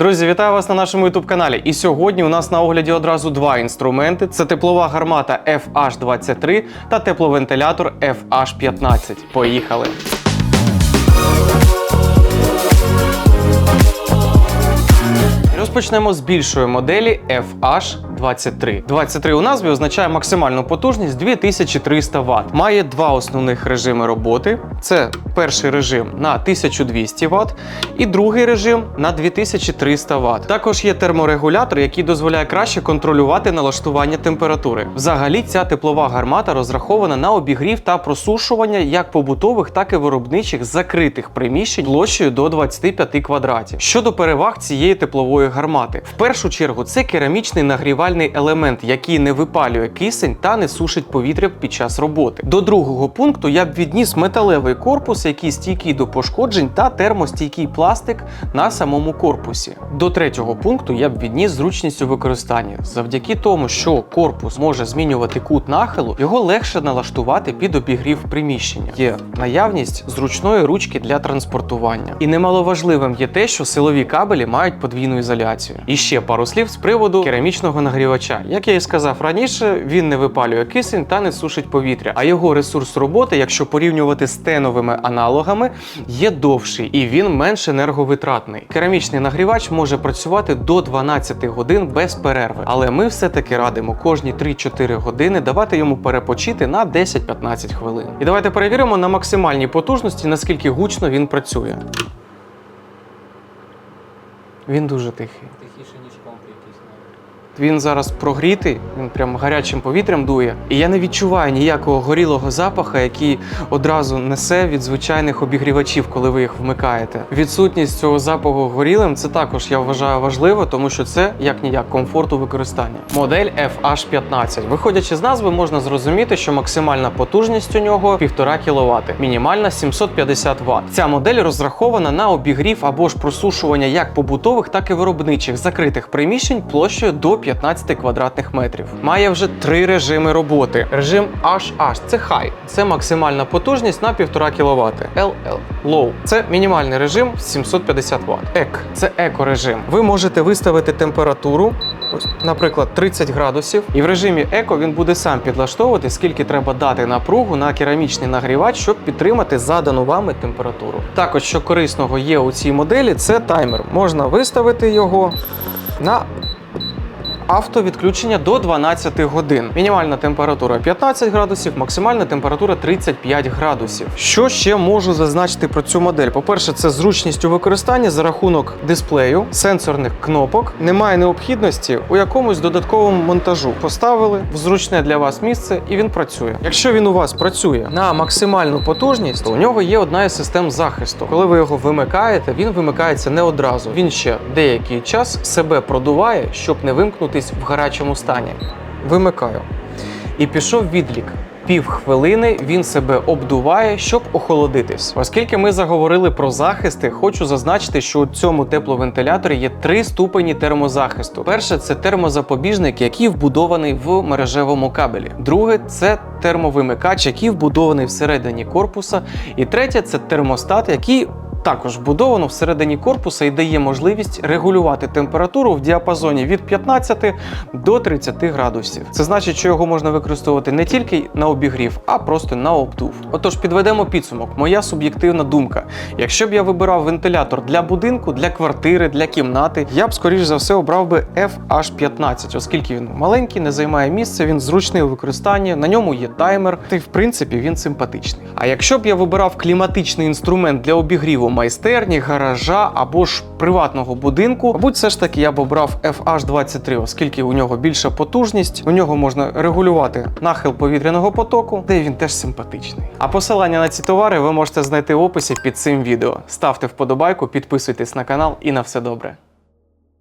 Друзі, вітаю вас на нашому youtube каналі. І сьогодні у нас на огляді одразу два інструменти: це теплова гармата FH23 та тепловентилятор FH15. Поїхали! Розпочнемо з більшої моделі FH23. 23 у назві означає максимальну потужність 2300 Вт. Має два основних режими роботи: це перший режим на 1200 Вт і другий режим на 2300 Вт. Також є терморегулятор, який дозволяє краще контролювати налаштування температури. Взагалі, ця теплова гармата розрахована на обігрів та просушування як побутових, так і виробничих закритих приміщень площею до 25 квадратів. Щодо переваг цієї теплової гармати, в першу чергу це керамічний нагрівальний елемент, який не випалює кисень та не сушить повітря під час роботи. До другого пункту я б відніс металевий корпус, який стійкий до пошкоджень, та термостійкий пластик на самому корпусі. До третього пункту я б відніс зручність у використанні. Завдяки тому, що корпус може змінювати кут нахилу, його легше налаштувати під обігрів приміщення. Є наявність зручної ручки для транспортування. І немаловажливим є те, що силові кабелі мають подвійну ізоляцію. І ще пару слів з приводу керамічного нагрівача. Як я і сказав раніше, він не випалює кисень та не сушить повітря, а його ресурс роботи, якщо порівнювати з теновими аналогами, є довший і він менш енерговитратний. Керамічний нагрівач може працювати до 12 годин без перерви, але ми все-таки радимо кожні 3-4 години давати йому перепочити на 10-15 хвилин. І давайте перевіримо на максимальній потужності, наскільки гучно він працює. Він дуже тихий. Тихіше, ніж. Він зараз прогрітий, він прям гарячим повітрям дує. І я не відчуваю ніякого горілого запаха, який одразу несе від звичайних обігрівачів, коли ви їх вмикаєте. Відсутність цього запаху горілим це також я вважаю важливо, тому що це як ніяк комфорт у використанні. Модель FH15. Виходячи з назви, можна зрозуміти, що максимальна потужність у нього 1,5 кВт, мінімальна 750 Вт. Ця модель розрахована на обігрів або ж просушування як побутових, так і виробничих закритих приміщень площею до 15 квадратних метрів. Має вже три режими роботи. Режим HH – це High, це максимальна потужність на 1,5 кВт. LL – Low – це мінімальний режим 750 Вт. EC – це еко-режим. Ви можете виставити температуру, наприклад, 30 градусів, і в режимі еко він буде сам підлаштовувати, скільки треба дати напругу на керамічний нагрівач, щоб підтримати задану вами температуру. Також, що корисного є у цій моделі, це таймер. Можна виставити його на Автовідключення до 12 годин. Мінімальна температура 15 градусів, максимальна температура 35 градусів. Що ще можу зазначити про цю модель? По-перше, це зручність у використанні за рахунок дисплею, сенсорних кнопок. Немає необхідності у якомусь додатковому монтажу. Поставили в зручне для вас місце і він працює. Якщо він у вас працює на максимальну потужність, то у нього є одна із систем захисту. Коли ви його вимикаєте, він вимикається не одразу. Він ще деякий час себе продуває, щоб не вимкнутись в гарячому стані. Вимикаю. І пішов відлік. Півхвилини він себе обдуває, щоб охолодитись. Оскільки ми заговорили про захисти, хочу зазначити, що у цьому тепловентиляторі є три ступені термозахисту. Перше це термозапобіжник, який вбудований в мережевому кабелі. Друге це термовимикач, який вбудований всередині корпуса. І третє це термостат, який також вбудовано всередині корпуса і дає можливість регулювати температуру в діапазоні від 15 до 30 градусів. Це значить, що його можна використовувати не тільки на обігрів, а просто на обдув. Отож, підведемо підсумок. Моя суб'єктивна думка. Якщо б я вибирав вентилятор для будинку, для квартири, для кімнати, я б скоріш за все обрав би FH15, оскільки він маленький, не займає місця, він зручний у використанні, на ньому є таймер, та й в принципі він симпатичний. А якщо б я вибирав кліматичний інструмент для обігріву майстерні, гаража або ж приватного будинку, мабуть, все ж таки я б обрав FH23, оскільки у нього більша потужність, у нього можна регулювати нахил повітряного потоку, де він теж симпатичний. А посилання на ці товари ви можете знайти в описі під цим відео. Ставте вподобайку, підписуйтесь на канал і на все добре.